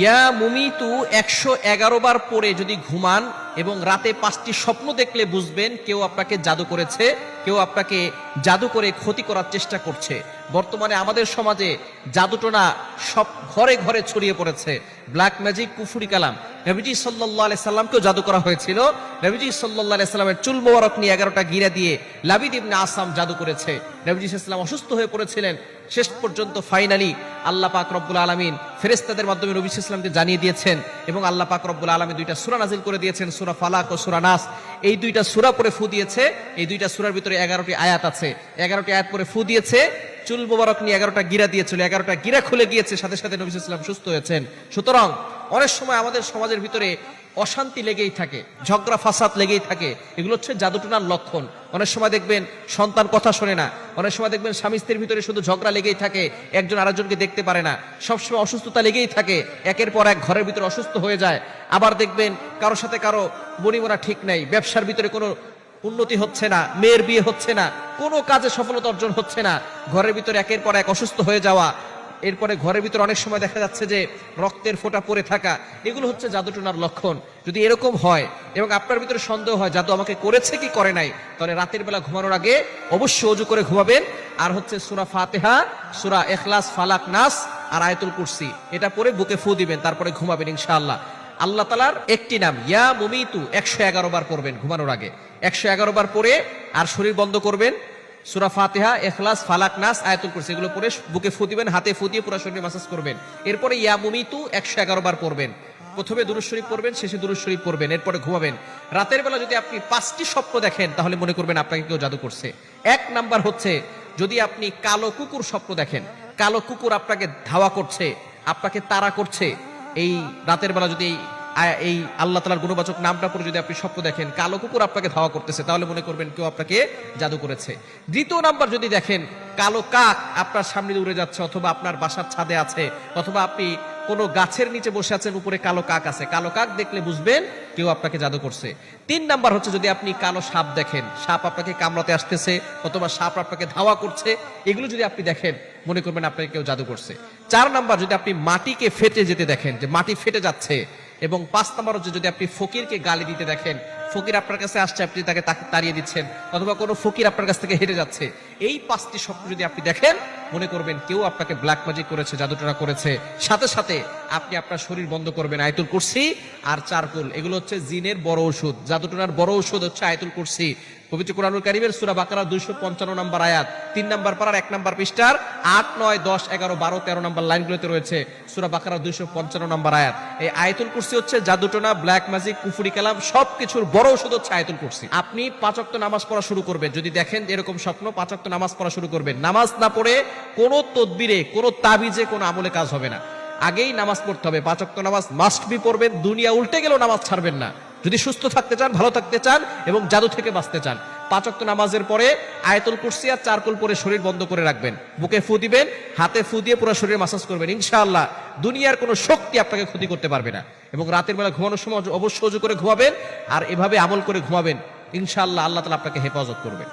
ইয়া মুমিতু একশো এগারো বার পরে যদি ঘুমান এবং রাতে পাঁচটি স্বপ্ন দেখলে বুঝবেন কেউ আপনাকে জাদু করেছে, কেউ আপনাকে জাদু করে ক্ষতি করার চেষ্টা করছে। বর্তমানে আমাদের সমাজে জাদুটোনা সব ঘরে ঘরে ছড়িয়ে পড়েছে। ব্ল্যাক ম্যাজিক, কুফুরি কালাম। নবীজি সাল্লাহ আলাই সাল্লামকেও জাদু করা হয়েছিল। নবীজি সাল্লাহ আলাই সাল্লামের চুল মোবারক নিয়ে এগারোটা গিরা দিয়ে লাবিদ ইবনে আসাম জাদু করেছে। নবীজি সাল্লাম অসুস্থ হয়ে পড়েছিলেন। শেষ পর্যন্ত ফাইনালি আল্লাহ পাক রব্বুল আলমিন ফেরেস্তাদের মাধ্যমে নবী ইসলামকে জানিয়ে দিয়েছেন এবং আল্লাহ পাক রব্বুল আলমী দুইটা সুরা নাজিল করে দিয়েছেন, সুরা ফালাক ও সুরা নাস। এই দুইটা সুরা পরে ফু দিয়েছে, এই দুইটা সুরার ভিতরে এগারোটি আয়াত আছে। এগারোটি আয়াত পরে ফু দিয়েছে, চুল মোবারক নিয়ে এগারোটা গিরা দিয়েছিল, এগারোটা গিরা খুলে গিয়েছে, সাথে সাথে নবী ইসলাম সুস্থ হয়েছেন। সুতরাং অনেক সময় আমাদের সমাজের ভিতরে অশান্তি লেগেই থাকে, ঝগড়া, ফাসাদ লেগেই থাকে। এগুলো হচ্ছে জাদুটুনার লক্ষণ। অনেক সময় দেখবেন সন্তান কথা শোনে না, অনেক সময় দেখবেন স্বামী স্ত্রীর ভিতরে শুধু ঝগড়া লেগেই থাকে, একজন আরেকজনকে দেখতে পারে না। সবসময় অসুস্থতা লেগেই থাকে, একের পর এক ঘরের ভিতরে অসুস্থ হয়ে যায়। আবার দেখবেন কারোর সাথে কারও বনিমনা ঠিক নেই, ব্যবসার ভিতরে কোনো উন্নতি হচ্ছে না, মেয়ের বিয়ে হচ্ছে না, কোনো কাজে সফলতা অর্জন হচ্ছে না। ঘরের ভিতরে একের পর এক অসুস্থ হয়ে যাওয়া এরপরে ঘরের ভিতরে অনেক সময় দেখা যাচ্ছে যে রক্তের ফোঁটা পড়ে থাকা, এগুলো হচ্ছে জাদুটোনার লক্ষণ। যদি এরকম হয় এবং আপনার ভিতরে সন্দেহ হয়, জাদু আমাকে করেছে কি করে নাই? তাহলে রাতের বেলা ঘুমানোর আগে অবশ্যই অজু করে ঘুমাবেন। আর হচ্ছে সুরা ফাতেহা, সুরা এখলাস ফালাক, নাস আর আয়তুল কুরসি। এটা পরে বুকে ফু দিবেন, তারপরে ঘুমাবেন ইনশাআল্লাহ। আল্লাহ তালার একটি নাম, ইয়া মুমিতু, একশো এগারো বার পড়বেন ঘুমানোর আগে। একশো এগারো বার পরে আর শরীর বন্ধ করবেন। সুরা ফাতেহা এখলাস ফালাক, নাস, আয়াতুল কুরসি, এগুলো পরে বুকে ফু দিবেন হাতে ফু দিয়ে পুরো শরীরে মাসাজ করবেন। এরপরে ইয়া মুমিতু একশো এগারো বার পড়বেন। প্রথমে দুরুজ শরীফ পড়বেন, শেষে দুরুজ শরীফ পড়বেন, এরপরে ঘুমাবেন। রাতের বেলা যদি আপনি পাঁচটি স্বপ্ন দেখেন, তাহলে মনে করবেন আপনাকে কেউ জাদু করছে। এক নাম্বার হচ্ছে, যদি আপনি কালো কুকুর স্বপ্ন দেখেন, কালো কুকুর আপনাকে ধাওয়া করছে, আপনাকে তাড়া করছে, এই রাতের বেলা যদি এই আল্লাহ তালার গুণবাচক নামটা পরে যদি আপনি স্বপ্ন দেখেন, কালো কুকুর আপনাকে ধাওয়া করতেছে, তাহলে মনে করবেন কেউ আপনাকে জাদু করেছে। দ্বিতীয় নাম্বার যদি দেখেন, কালো কাক আপনার সামনে উড়ে যাচ্ছে, অথবা আপনার বাসার ছাদে আছে, অথবা আপনি কোনো গাছের নিচে বসে আছেন, উপরে কালো কাক আছে, কালো কাক দেখলে বুঝবেন কেউ আপনাকে জাদু করছে। তিন নাম্বার হচ্ছে যদি আপনি কালো সাপ দেখেন, সাপ আপনাকে কামড়াতে আসতেছে, অথবা সাপ আপনাকে ধাওয়া করছে, এগুলো যদি আপনি দেখেন, মনে করবেন আপনাকে কেউ জাদু করছে। চার নাম্বার যদি আপনি মাটিকে ফেটে যেতে দেখেন, যে মাটি ফেটে যাচ্ছে এবং পাঁচ নম্বর হচ্ছে যদি আপনি ফকিরকে গালি দিতে দেখেন, ফকির আপনার কাছে আসছে, আপনি তাকে তাড়িয়ে দিচ্ছেন, অথবা কোনো ফকির আপনার কাছ থেকে হেঁটে যাচ্ছে এই পাঁচটি স্বপ্ন যদি আপনি দেখেন, মনে করবেন কেউ আপনাকে ব্ল্যাক ম্যাজিক করেছে জাদুটনা করেছে। সাথে সাথে আপনি আপনার শরীর বন্ধ করবেন আয়তুল কুরসি আর চারকুল। এগুলো হচ্ছে জিনের বড় ওষুধ জাদুটনার বড় ওষুধ হচ্ছে আয়তুল কুরসি। পবিত্র কোরআনুল কারিমের সুরা বাকারা দুইশো পঞ্চান্ন নম্বর আয়াত। তিন নম্বর পাড়ার এক নম্বর পৃষ্ঠার আট, নয়, দশ, এগারো, বারো, তেরো নম্বর লাইনগুলোতে রয়েছে সুরা বাকারা দুইশো পঞ্চান্ন নম্বর আয়াত। এই আয়তুল কুরসি হচ্ছে জাদুটোনা ব্ল্যাক ম্যাজিক কুফুরি কালাম, সবকিছুর বড় ওষুধ হচ্ছে আয়তুল কুরসি। আপনি পাঁচক্ত নামাজ পড়া শুরু করবেন। যদি দেখেন এরকম স্বপ্ন পাঁচক্ত নামাজ পড়া শুরু করবেন। নামাজ না পড়ে কোনো তদবিরে, কোনো তাবিজে, কোনো আমলে কাজ হবে না। আগেই নামাজ পড়তে হবে। পাঁচক্ত নামাজ মাস্ট বি পড়বেন। দুনিয়া উল্টে গেলেও নামাজ ছাড়বেন না। যদি সুস্থ থাকতে চান, ভালো থাকতে চান এবং জাদু থেকে বাঁচতে চান পাঁচক্ত নামাজের পরে আয়তুল কুরসি আর চারকুল পরে শরীর বন্ধ করে রাখবেন। বুকে ফু দিবেন, হাতে ফু দিয়ে পুরো শরীরে মাসাজ করবেন। ইনশাআল্লাহ দুনিয়ার কোনো শক্তি আপনাকে ক্ষতি করতে পারবে না। এবং রাতের বেলা ঘুমানোর সময় অবশ্যই করে ঘুমাবেন আর এভাবে আমল করে ঘুমাবেন। ইনশাআল্লাহ আল্লাহ তালা আপনাকে হেফাজত করবেন